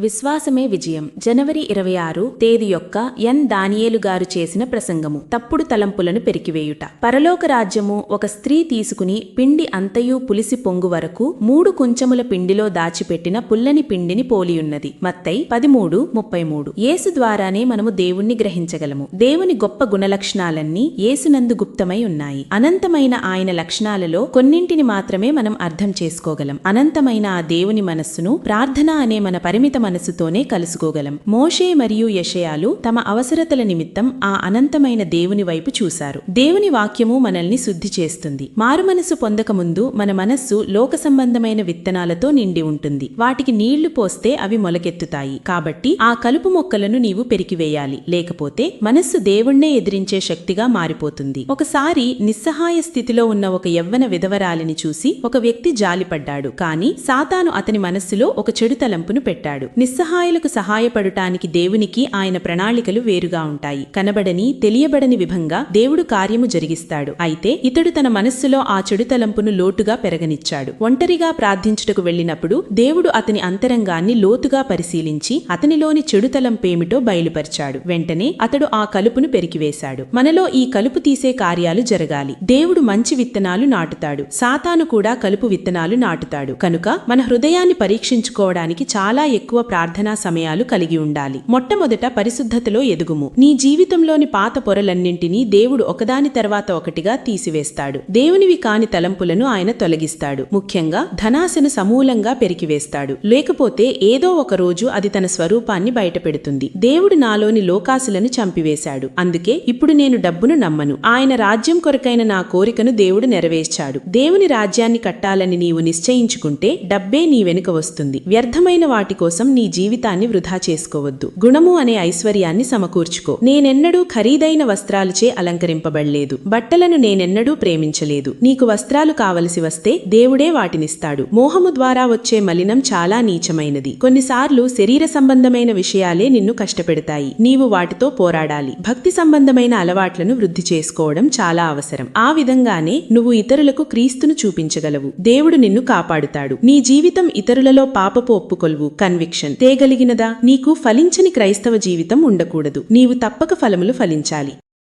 విశ్వాసమే విజయం. జనవరి ఇరవై ఆరు తేదీ యొక్క ఎన్. దానియేలు గారు చేసిన ప్రసంగము. తప్పుడు తలంపులను పెరికివేయుట. పరలోక రాజ్యము ఒక స్త్రీ తీసుకుని పిండి అంతయు పులిసి పొంగు వరకు మూడు కుంచముల పిండిలో దాచిపెట్టిన పుల్లని పిండిని పోలియున్నది. మత్తై పదిమూడు ముప్పై మూడు యేసు ద్వారానే మనము దేవుణ్ణి గ్రహించగలము. దేవుని గొప్ప గుణలక్షణాలన్నీ యేసునందు గుప్తమై ఉన్నాయి. అనంతమైన ఆయన లక్షణాలలో కొన్నింటిని మాత్రమే మనం అర్థం చేసుకోగలం. అనంతమైన ఆ దేవుని మనస్సును ప్రార్థన అనే మన పరిమిత మనస్సుతోనే కలుసుకోగలం. మోషే మరియు యషయాలు తమ అవసరతల నిమిత్తం ఆ అనంతమైన దేవుని వైపు చూశారు. దేవుని వాక్యము మనల్ని శుద్ధి చేస్తుంది. మారుమనసు పొందకముందు మన మనస్సు లోక సంబంధమైన విత్తనాలతో నిండి ఉంటుంది. వాటికి నీళ్ళు పోస్తే అవి మొలకెత్తుతాయి. కాబట్టి ఆ కలుపు మొక్కలను నీవు పెరికివేయాలి. లేకపోతే మనస్సు దేవుణ్ణే ఎదిరించే శక్తిగా మారిపోతుంది. ఒకసారి నిస్సహాయ స్థితిలో ఉన్న ఒక యవ్వన విధవరాలిని చూసి ఒక వ్యక్తి జాలిపడ్డాడు. కాని సాతాను అతని మనస్సులో ఒక చెడు తలంపును పెట్టాడు. నిస్సహాయులకు సహాయపడటానికి దేవునికి ఆయన ప్రణాళికలు వేరుగా ఉంటాయి. కనబడని తెలియబడని విధంగా దేవుడు కార్యము జరిగిస్తాడు. అయితే ఇతడు తన మనస్సులో ఆ చెడు తలంపును లోటుగా పెరగనిచ్చాడు. ఒంటరిగా ప్రార్థించుటకు వెళ్ళినప్పుడు దేవుడు అతని అంతరంగాన్ని లోతుగా పరిశీలించి అతనిలోని చెడు తలంపేమిటో బయలుపరిచాడు. వెంటనే అతడు ఆ కలుపును పెరికివేశాడు. మనలో ఈ కలుపు తీసే కార్యాలు జరగాలి. దేవుడు మంచి విత్తనాలు నాటుతాడు. సాతాను కూడా కలుపు విత్తనాలు నాటుతాడు. కనుక మన హృదయాన్ని పరీక్షించుకోవడానికి చాలా ఎక్కువ ప్రార్థనా సమయాలు కలిగి ఉండాలి. మొట్టమొదట పరిశుద్ధతలో ఎదుగుము. నీ జీవితంలోని పాత పొరలన్నింటినీ దేవుడు ఒకదాని తర్వాత ఒకటిగా తీసివేస్తాడు. దేవునివి కాని తలంపులను ఆయన తొలగిస్తాడు. ముఖ్యంగా ధనాశను సమూలంగా పెరికివేస్తాడు. లేకపోతే ఏదో ఒక రోజు అది తన స్వరూపాన్ని బయటపెడుతుంది. దేవుడు నాలోని లోకాసులను చంపివేశాడు. అందుకే ఇప్పుడు నేను డబ్బును నమ్మను. ఆయన రాజ్యం కొరకైన నా కోరికను దేవుడు నెరవేర్చాడు. దేవుని రాజ్యాన్ని కట్టాలని నీవు నిశ్చయించుకుంటే డబ్బే నీ వెనుక వస్తుంది. వ్యర్థమైన వాటి కోసం నీ జీవితాన్ని వృధా చేసుకోవద్దు. గుణము అనే ఐశ్వర్యాన్ని సమకూర్చుకో. నేనెన్నడూ ఖరీదైన వస్త్రాలచే అలంకరింపబడలేదు. బట్టలను నేనెన్నడూ ప్రేమించలేదు. నీకు వస్త్రాలు కావలసి వస్తే దేవుడే వాటినిస్తాడు. మోహము ద్వారా వచ్చే మలినం చాలా నీచమైనది. కొన్నిసార్లు శరీర సంబంధమైన విషయాలే నిన్ను కష్టపెడతాయి. నీవు వాటితో పోరాడాలి. భక్తి సంబంధమైన అలవాట్లను వృద్ధి చేసుకోవడం చాలా అవసరం. ఆ విధంగానే నువ్వు ఇతరులకు క్రీస్తును చూపించగలవు. దేవుడు నిన్ను కాపాడుతాడు. నీ జీవితం ఇతరులలో పాపపు ఒప్పుకొలువు కన్విక్షన్. తేగలిగినదా? నీకు ఫలించని క్రైస్తవ జీవితం ఉండకూడదు. నీవు తప్పక ఫలములు ఫలించాలి.